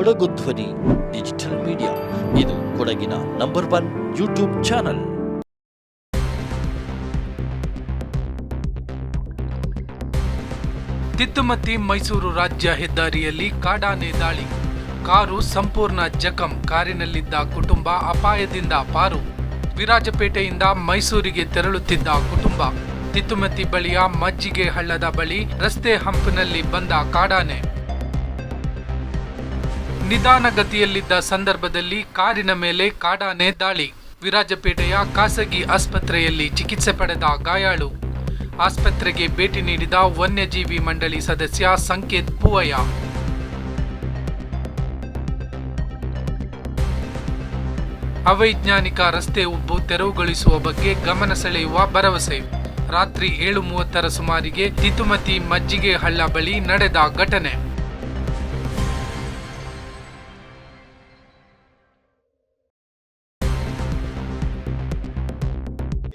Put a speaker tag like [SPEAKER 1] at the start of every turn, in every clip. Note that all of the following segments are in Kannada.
[SPEAKER 1] Kodagu Dhwani, digital media. ಇದು ಕೊಡಗಿನ number one YouTube channel.
[SPEAKER 2] Thithimathi Mysuru ರಾಜ್ಯ ಹೆದ್ದಾರಿಯಲ್ಲಿ ಕಾಡಾನೆ ದಾಳಿ. ಕಾರು ಸಂಪೂರ್ಣ ಜಖಂ. ಕಾರಿನಲ್ಲಿದ್ದ ಕುಟುಂಬ ಅಪಾಯದಿಂದ ಪಾರು. ವಿರಾಜಪೇಟೆಯಿಂದ ಮೈಸೂರಿಗೆ ತೆರಳುತ್ತಿದ್ದ ಕುಟುಂಬ. ತಿತ್ತುಮತ್ತಿ ಬಳಿಯ ಮಜ್ಜಿಗೆ ಹಳ್ಳದ ಬಳಿ ರಸ್ತೆ ಹಂಪ್ನಲ್ಲಿ ಬಂದ ಕಾಡಾನೆ. ನಿಧಾನಗತಿಯಲ್ಲಿದ್ದ ಸಂದರ್ಭದಲ್ಲಿ ಕಾರಿನ ಮೇಲೆ ಕಾಡಾನೆ ದಾಳಿ. ವಿರಾಜಪೇಟೆಯ ಖಾಸಗಿ ಆಸ್ಪತ್ರೆಯಲ್ಲಿ ಚಿಕಿತ್ಸೆ ಪಡೆದ ಗಾಯಾಳು. ಆಸ್ಪತ್ರೆಗೆ ಭೇಟಿ ನೀಡಿದ ವನ್ಯಜೀವಿ ಮಂಡಳಿ ಸದಸ್ಯ ಸಂಕೇತ್ ಪೂವಯ್ಯ. ಅವೈಜ್ಞಾನಿಕ ರಸ್ತೆ ಉಬ್ಬು ತೆರವುಗೊಳಿಸುವ ಬಗ್ಗೆ ಗಮನ ಸೆಳೆಯುವ ಭರವಸೆ. ರಾತ್ರಿ ಏಳು ಮೂವತ್ತರ ಸುಮಾರಿಗೆ ತಿತುಮತಿ ಮಜ್ಜಿಗೆ ಹಳ್ಳ ಬಳಿ ನಡೆದ ಘಟನೆ.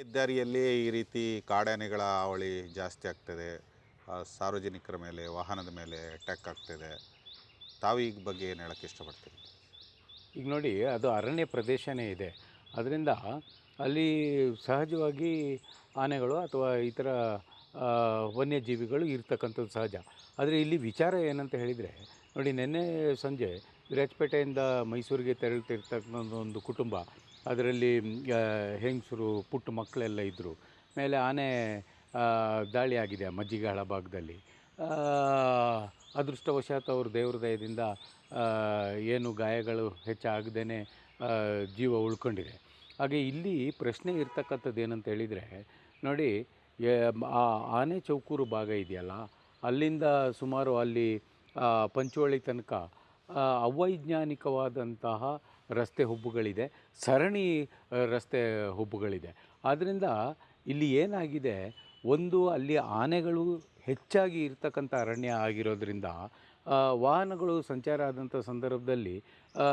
[SPEAKER 3] ಹೆದ್ದಾರಿಯಲ್ಲಿ ಈ ರೀತಿ ಕಾಡಾನೆಗಳ ಹಾವಳಿ ಜಾಸ್ತಿ ಆಗ್ತದೆ. ಸಾರ್ವಜನಿಕರ ಮೇಲೆ, ವಾಹನದ ಮೇಲೆ ಅಟ್ಯಾಕ್ ಆಗ್ತದೆ. ತಾವು ಈ ಬಗ್ಗೆ ಏನು ಹೇಳಕ್ಕೆ ಇಷ್ಟಪಡ್ತೀರಿ?
[SPEAKER 4] ಈಗ ನೋಡಿ, ಅದು ಅರಣ್ಯ ಪ್ರದೇಶನೇ ಇದೆ. ಅದರಿಂದ ಅಲ್ಲಿ ಸಹಜವಾಗಿ ಆನೆಗಳು ಅಥವಾ ಇತರ ವನ್ಯಜೀವಿಗಳು ಇರ್ತಕ್ಕಂಥದ್ದು ಸಹಜ. ಆದರೆ ಇಲ್ಲಿ ವಿಚಾರ ಏನಂತ ಹೇಳಿದರೆ, ನೋಡಿ, ನಿನ್ನೆ ಸಂಜೆ ವಿರಾಜಪೇಟೆಯಿಂದ ಮೈಸೂರಿಗೆ ತೆರಳುತ್ತಿರ್ತಕ್ಕಂಥ ಒಂದು ಕುಟುಂಬ ಅದರಲ್ಲಿ ಹೆಂಗಸರು, ಪುಟ್ಟ ಮಕ್ಕಳೆಲ್ಲ ಇದ್ದರು ಮೇಲೆ ಆನೆ ದಾಳಿ ಆಗಿದೆ ಆ ಮಜ್ಜಿಗೆ ಹಳ ಭಾಗದಲ್ಲಿ ಅದೃಷ್ಟವಶಾತ್ ಅವರು ದೇವ್ರ ದಯದಿಂದ ಏನು ಗಾಯಗಳು ಹೆಚ್ಚಾಗದೇ ಜೀವ ಉಳ್ಕೊಂಡಿದೆ. ಹಾಗೆ ಇಲ್ಲಿ ಪ್ರಶ್ನೆ ಇರ್ತಕ್ಕಂಥದ್ದು ಏನಂತ ಹೇಳಿದರೆ, ನೋಡಿ ಆ ಆನೆ ಚೌಕೂರು ಭಾಗ ಇದೆಯಲ್ಲ, ಅಲ್ಲಿಂದ ಸುಮಾರು ಅಲ್ಲಿ ಪಂಚೋಳಿ ತನಕ ಅವೈಜ್ಞಾನಿಕವಾದಂತಹ ರಸ್ತೆ ಹುಬ್ಬುಗಳಿದೆ. ಸರಣಿ ರಸ್ತೆ ಹುಬ್ಬುಗಳಿದೆ. ಆದ್ದರಿಂದ ಇಲ್ಲಿ ಏನಾಗಿದೆ? ಒಂದು ಅಲ್ಲಿ ಆನೆಗಳು ಹೆಚ್ಚಾಗಿ ಇರ್ತಕ್ಕಂಥ ಅರಣ್ಯ ಆಗಿರೋದ್ರಿಂದ ವಾಹನಗಳು ಸಂಚಾರ ಆದಂಥ ಸಂದರ್ಭದಲ್ಲಿ ಆ,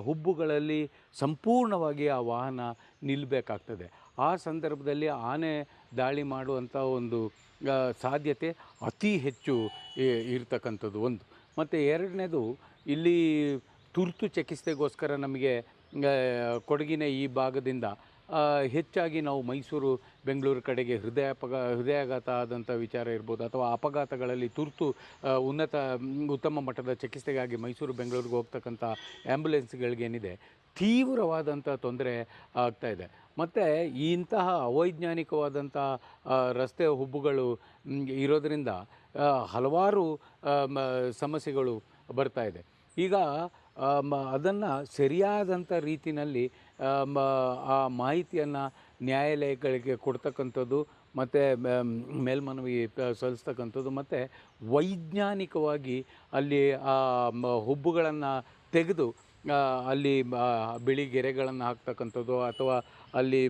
[SPEAKER 4] ಹುಬ್ಬುಗಳಲ್ಲಿ ಸಂಪೂರ್ಣವಾಗಿ ಆ ವಾಹನ ನಿಲ್ಲಬೇಕಾಗ್ತದೆ ಆ ಸಂದರ್ಭದಲ್ಲಿ ಆನೆ ದಾಳಿ ಮಾಡುವಂಥ ಒಂದು ಸಾಧ್ಯತೆ ಅತಿ ಹೆಚ್ಚು ಇರ್ತಕ್ಕಂಥದ್ದು ಒಂದು. ಮತ್ತು ಎರಡನೇದು ಇಲ್ಲಿ ತುರ್ತು ಚಿಕಿತ್ಸೆಗೋಸ್ಕರ ನಮಗೆ ಕೊಡಗಿನ ಈ ಭಾಗದಿಂದ ಹೆಚ್ಚಾಗಿ ನಾವು ಮೈಸೂರು, ಬೆಂಗಳೂರು ಕಡೆಗೆ ಹೃದಯ ಅಪಘ ಹೃದಯಾಘಾತ ಆದಂಥ ವಿಚಾರ ಇರ್ಬೋದು, ಅಥವಾ ಅಪಘಾತಗಳಲ್ಲಿ ತುರ್ತು ಉನ್ನತ, ಉತ್ತಮ ಮಟ್ಟದ ಚಿಕಿತ್ಸೆಗಾಗಿ ಮೈಸೂರು, ಬೆಂಗಳೂರಿಗೆ ಹೋಗ್ತಕ್ಕಂಥ ಆ್ಯಂಬುಲೆನ್ಸ್ಗಳಿಗೇನಿದೆ ತೀವ್ರವಾದಂಥ ತೊಂದರೆ ಆಗ್ತಾ ಇದೆ. ಮತ್ತು ಇಂತಹ ಅವೈಜ್ಞಾನಿಕವಾದಂಥ ರಸ್ತೆ ಹುಬ್ಬುಗಳು ಇರೋದರಿಂದ ಹಲವಾರು ಸಮಸ್ಯೆಗಳು ಬರ್ತಾ ಇದೆ. ಈಗ ಅದನ್ನು ಸರಿಯಾದಂಥ ರೀತಿಯಲ್ಲಿ ಆ, ಮಾಹಿತಿಯನ್ನು ನ್ಯಾಯಾಲಯಗಳಿಗೆ ಕೊಡ್ತಕ್ಕಂಥದ್ದು ಮತ್ತು ಮೇಲ್ಮನವಿ ಸಲ್ಲಿಸ್ತಕ್ಕಂಥದ್ದು ಮತ್ತು ವೈಜ್ಞಾನಿಕವಾಗಿ ಅಲ್ಲಿ ಆ ಹುಬ್ಬುಗಳನ್ನು ತೆಗೆದು ಅಲ್ಲಿ ಬಿಳಿ ಗೆರೆಗಳನ್ನು ಹಾಕ್ತಕ್ಕಂಥದ್ದು ಅಥವಾ ಅಲ್ಲಿ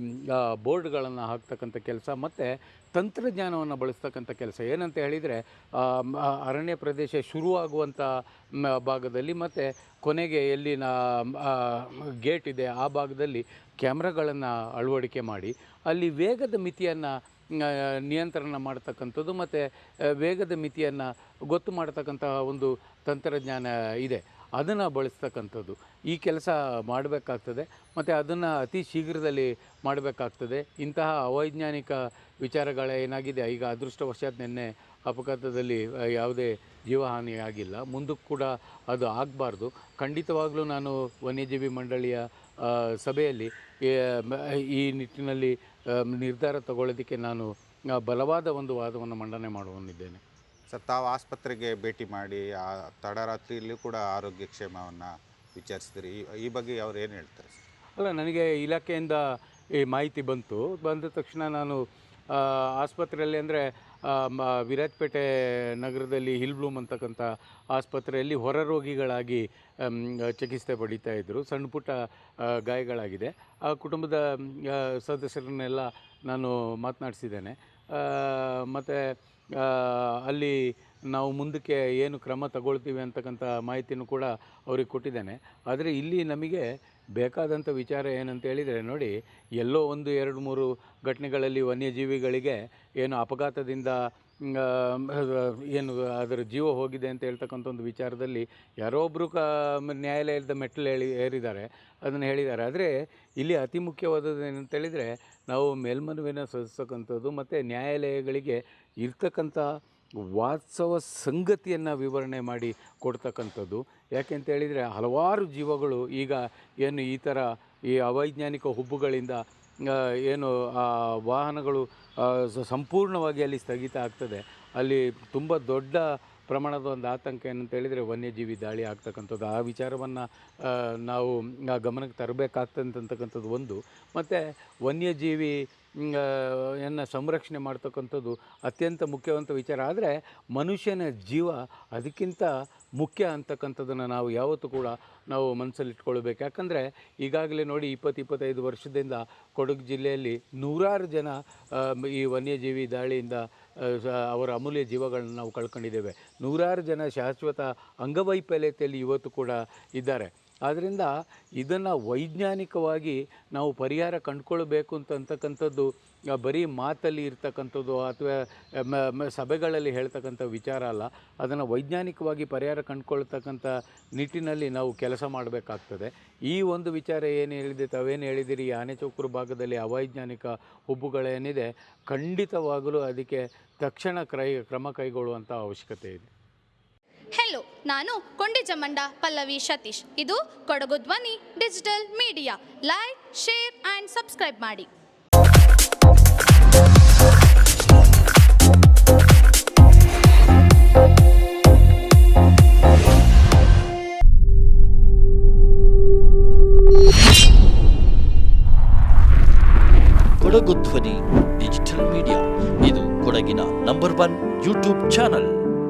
[SPEAKER 4] ಬೋರ್ಡ್ಗಳನ್ನು ಹಾಕ್ತಕ್ಕಂಥ ಕೆಲಸ ಮತ್ತು ತಂತ್ರಜ್ಞಾನವನ್ನು ಬಳಸ್ತಕ್ಕಂಥ ಕೆಲಸ. ಏನಂತ ಹೇಳಿದರೆ ಅರಣ್ಯ ಪ್ರದೇಶ ಶುರುವಾಗುವಂಥ ಭಾಗದಲ್ಲಿ ಮತ್ತು ಕೊನೆಗೆ ಎಲ್ಲಿನ ಗೇಟ್ ಇದೆ ಆ ಭಾಗದಲ್ಲಿ ಕ್ಯಾಮ್ರಾಗಳನ್ನು ಅಳವಡಿಕೆ ಮಾಡಿ, ಅಲ್ಲಿ ವೇಗದ ಮಿತಿಯನ್ನು ನಿಯಂತ್ರಣ ಮಾಡ್ತಕ್ಕಂಥದ್ದು ಮತ್ತು ವೇಗದ ಮಿತಿಯನ್ನು ಗೊತ್ತು ಮಾಡ್ತಕ್ಕಂತಹ ಒಂದು ತಂತ್ರಜ್ಞಾನ ಇದೆ. ಅದನ್ನು ಬಳಸ್ತಕ್ಕಂಥದ್ದು. ಈ ಕೆಲಸ ಮಾಡಬೇಕಾಗ್ತದೆ ಮತ್ತು ಅದನ್ನು ಅತಿ ಶೀಘ್ರದಲ್ಲಿ ಮಾಡಬೇಕಾಗ್ತದೆ. ಇಂತಹ ಅವೈಜ್ಞಾನಿಕ ವಿಚಾರಗಳ ಏನಾಗಿದೆ ಈಗ ಅದೃಷ್ಟವಶಾತ್ ನಿನ್ನೆ ಅಪಘಾತದಲ್ಲಿ ಯಾವುದೇ ಜೀವಹಾನಿ ಆಗಿಲ್ಲ. ಮುಂದಕ್ಕೆ ಕೂಡ ಅದು ಆಗಬಾರ್ದು. ಖಂಡಿತವಾಗಲೂ ನಾನು ವನ್ಯಜೀವಿ ಮಂಡಳಿಯ ಸಭೆಯಲ್ಲಿ ಈ, ನಿಟ್ಟಿನಲ್ಲಿ ನಿರ್ಧಾರ ತಗೊಳ್ಳೋದಕ್ಕೆ ನಾನು ಬಲವಾದ ಒಂದು ವಾದವನ್ನು ಮಂಡನೆ ಮಾಡುವನಿದ್ದೇನೆ
[SPEAKER 3] ಸರ್, ತಾವು ಆಸ್ಪತ್ರೆಗೆ ಭೇಟಿ ಮಾಡಿ, ಆ ತಡರಾತ್ರಿಯಲ್ಲೂ ಕೂಡ ಆರೋಗ್ಯ ಕ್ಷೇಮವನ್ನು ವಿಚಾರಿಸಿದ್ರಿ. ಈ ಬಗ್ಗೆ ಅವ್ರು ಏನು ಹೇಳ್ತಾರೆ
[SPEAKER 4] ಅಲ್ಲ, ನನಗೆ ಇಲಾಖೆಯಿಂದ ಈ ಮಾಹಿತಿ ಬಂತು. ಬಂದ ತಕ್ಷಣ ನಾನು ಆಸ್ಪತ್ರೆಯಲ್ಲಿ ಅಂದರೆ ವಿರಾಜಪೇಟೆ ನಗರದಲ್ಲಿ ಹಿಲ್ ಬ್ಲೂಮ್ ಅಂತಕ್ಕಂಥ ಆಸ್ಪತ್ರೆಯಲ್ಲಿ ಹೊರ ರೋಗಿಗಳಾಗಿ ಚಿಕಿತ್ಸೆ ಪಡೀತಾ ಇದ್ದರು ಸಣ್ಣ ಪುಟ್ಟ ಗಾಯಗಳಾಗಿದೆ. ಆ ಕುಟುಂಬದ ಸದಸ್ಯರನ್ನೆಲ್ಲ ನಾನು ಮಾತನಾಡಿಸಿದ್ದೇನೆ. ಮತ್ತು ಅಲ್ಲಿ ನಾವು ಮುಂದಕ್ಕೆ ಏನು ಕ್ರಮ ತಗೊಳ್ತೀವಿ ಅಂತಕ್ಕಂಥ ಮಾಹಿತಿನೂ ಕೂಡ ಅವ್ರಿಗೆ ಕೊಟ್ಟಿದ್ದೇನೆ. ಆದರೆ ಇಲ್ಲಿ ನಮಗೆ ಬೇಕಾದಂಥ ವಿಚಾರ ಏನಂತ ಹೇಳಿದರೆ ನೋಡಿ, ಎಲ್ಲೋ ಒಂದು ಎರಡು ಮೂರು ಘಟನೆಗಳಲ್ಲಿ ವನ್ಯಜೀವಿಗಳಿಗೆ ಏನು ಅಪಘಾತದಿಂದ ಏನು ಅದರ ಜೀವ ಹೋಗಿದೆ ಅಂತ ಹೇಳ್ತಕ್ಕಂಥ ಒಂದು ವಿಚಾರದಲ್ಲಿ ಯಾರೋ ಒಬ್ಬರು ಕ, ನ್ಯಾಯಾಲಯದ ಮೆಟ್ಟಲು ಹೇಳಿ ಏರಿದ್ದಾರೆ, ಅದನ್ನು ಹೇಳಿದ್ದಾರೆ. ಆದರೆ ಇಲ್ಲಿ ಅತಿ ಮುಖ್ಯವಾದದ್ದು ಏನಂತ ಹೇಳಿದರೆ ನಾವು ಮೇಲ್ಮನವಿನ ಸಲ್ಲಿಸ್ತಕ್ಕಂಥದ್ದು ಮತ್ತು ನ್ಯಾಯಾಲಯಗಳಿಗೆ ಇರ್ತಕ್ಕಂಥ ವಾಸ್ತವ ಸಂಗತಿಯನ್ನು ವಿವರಣೆ ಮಾಡಿ ಕೊಡ್ತಕ್ಕಂಥದ್ದು. ಯಾಕೆಂತ ಹೇಳಿದರೆ ಹಲವಾರು ಜೀವಗಳು ಈಗ ಏನು ಈ ಥರ ಈ ಅವೈಜ್ಞಾನಿಕ ಹುಬ್ಬುಗಳಿಂದ ಏನು, ಆ, ವಾಹನಗಳು ಸಂಪೂರ್ಣವಾಗಿ ಅಲ್ಲಿ ಸ್ಥಗಿತ ಆಗ್ತದೆ. ಅಲ್ಲಿ ತುಂಬ ದೊಡ್ಡ ಪ್ರಮಾಣದ ಒಂದು ಆತಂಕ ಏನಂತ ಹೇಳಿದರೆ ವನ್ಯಜೀವಿ ದಾಳಿ ಆಗ್ತಕ್ಕಂಥದ್ದು. ಆ ವಿಚಾರವನ್ನು ನಾವು ಗಮನಕ್ಕೆ ತರಬೇಕಾಗ್ತಂತಕ್ಕಂಥದ್ದು ಒಂದು. ಮತ್ತು ವನ್ಯಜೀವಿ ಯನ್ನ ಸಂರಕ್ಷಣೆ ಮಾಡ್ತಕ್ಕಂಥದ್ದು ಅತ್ಯಂತ ಮುಖ್ಯವಂತ ವಿಚಾರ. ಆದರೆ ಮನುಷ್ಯನ ಜೀವ ಅದಕ್ಕಿಂತ ಮುಖ್ಯ ಅಂತಕ್ಕಂಥದ್ದನ್ನು ನಾವು ಯಾವತ್ತೂ ಕೂಡ ನಾವು ಮನಸ್ಸಲ್ಲಿಟ್ಕೊಳ್ಬೇಕು ಯಾಕಂದರೆ ಈಗಾಗಲೇ ನೋಡಿ ಇಪ್ಪತ್ತು ಇಪ್ಪತ್ತೈದು ವರ್ಷದಿಂದ ಕೊಡಗು ಜಿಲ್ಲೆಯಲ್ಲಿ ನೂರಾರು ಜನ ಈ ವನ್ಯಜೀವಿ ದಾಳಿಯಿಂದ ಅವರ ಅಮೂಲ್ಯ ಜೀವಗಳನ್ನು ನಾವು ಕಳ್ಕೊಂಡಿದ್ದೇವೆ. ನೂರಾರು ಜನ ಶಾಶ್ವತ ಅಂಗವೈಫಲ್ಯತೆಯಲ್ಲಿ ಇವತ್ತು ಕೂಡ ಇದ್ದಾರೆ. ಆದ್ದರಿಂದ ಇದನ್ನು ವೈಜ್ಞಾನಿಕವಾಗಿ ನಾವು ಪರಿಹಾರ ಕಂಡುಕೊಳ್ಬೇಕು ಅಂತ ಅಂತಕ್ಕಂಥದ್ದು ಬರೀ ಮಾತಲ್ಲಿ ಇರ್ತಕ್ಕಂಥದ್ದು ಅಥವಾ ಸಭೆಗಳಲ್ಲಿ ಹೇಳ್ತಕ್ಕಂಥ ವಿಚಾರ ಅಲ್ಲ. ಅದನ್ನು ವೈಜ್ಞಾನಿಕವಾಗಿ ಪರಿಹಾರ ಕಂಡುಕೊಳ್ತಕ್ಕಂಥ ನಿಟ್ಟಿನಲ್ಲಿ ನಾವು ಕೆಲಸ ಮಾಡಬೇಕಾಗ್ತದೆ. ಈ ಒಂದು ವಿಚಾರ ಏನು ಹೇಳಿದೆ, ತಾವೇನು ಹೇಳಿದಿರಿ ಈ ಆನೆಚೌಕೂರು ಭಾಗದಲ್ಲಿ ಅವೈಜ್ಞಾನಿಕ ಹುಬ್ಬುಗಳೇನಿದೆ, ಖಂಡಿತವಾಗಲೂ ಅದಕ್ಕೆ ತಕ್ಷಣ ಕ್ರೈ, ಕ್ರಮ ಕೈಗೊಳ್ಳುವಂಥ ಅವಶ್ಯಕತೆ ಇದೆ.
[SPEAKER 5] ನಾನು ಕೊಂಡಿಜಮಂಡ ಪಲ್ಲವಿ ಸತೀಶ್. ಇದು Kodagu Dhwani, digital media. Like share and subscribe ಮಾಡಿ.
[SPEAKER 1] Kodagu Dhwani, digital media. ಇದು ಕೊಡಗಿನ ನಂಬರ್ ಒನ್ ಯೂಟ್ಯೂಬ್ ಚಾನಲ್